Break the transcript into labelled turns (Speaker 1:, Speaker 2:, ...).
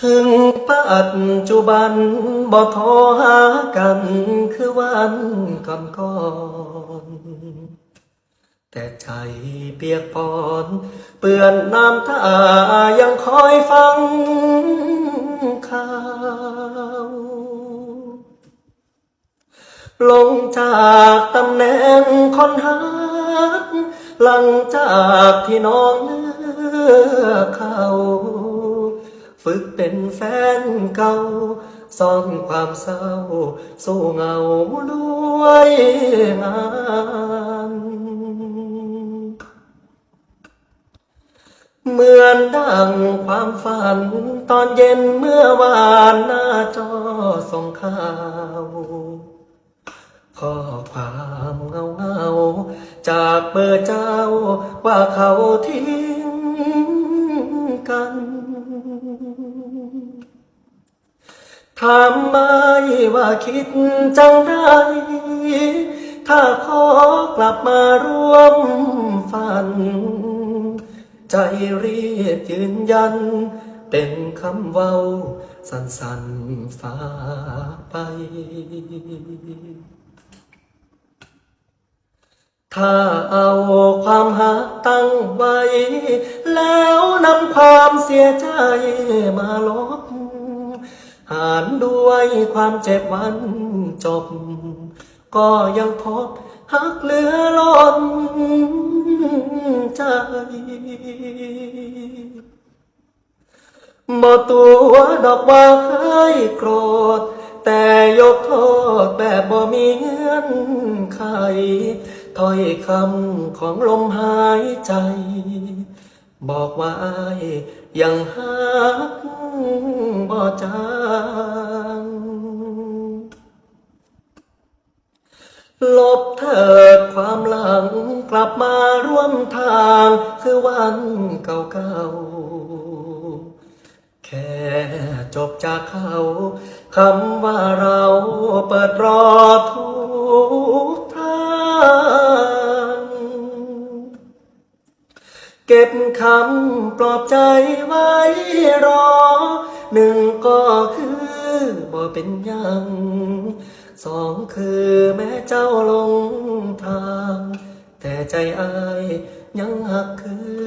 Speaker 1: ถึงปัจจุบันบ่โทรหากันคือวันก่อนก่อนๆแต่ใจเปียกปอนเปื้อนน้ำตายังคอยฟังข่าวลงจากตำแหน่งคนหักหลังจากที่น้องเลือกเขา ฝึกเป็นแฟนเก่าซ่อนความเศร้า สู้เงาด้วยงานเหมือนดังความฝัน ตอนเย็นเมื่อวานหน้าจอส่งข่าวข้อความเงาเงาจากเบอร์เจ้าว่าเขาทิ้ง กัน ถามไม่ว่าคิดจังได้ถ้าขอกลับมาร่วมฝัน ใจรีบยืนยัน เป็นคำเว้าสั้นๆฝาไป ถ้าเอาความหักตั้งไว้ แล้วนำความเสียใจมาลบหารด้วยความเจ็บวันจบ ก็ยังพบหักเหลือล้นใจบ่ตัวดอกว่าเคยโกรธ แต่ยกโทษแบบบ่มีเงื่อนไข ถ้อยคำของลมหายใจ บอกว่าอายยังหักบ่จางลบเถิดความหลังกลับมาร่วมทางคือวันเก่าๆ แค่จบจากเขาคำว่าเราเปิดรอทุก เก็บคำปลอบใจไว้รอ หนึ่งก็คือบ่เป็นยังสองคือแม้เจ้าลงทาง แต่ใจอายยังหักคือ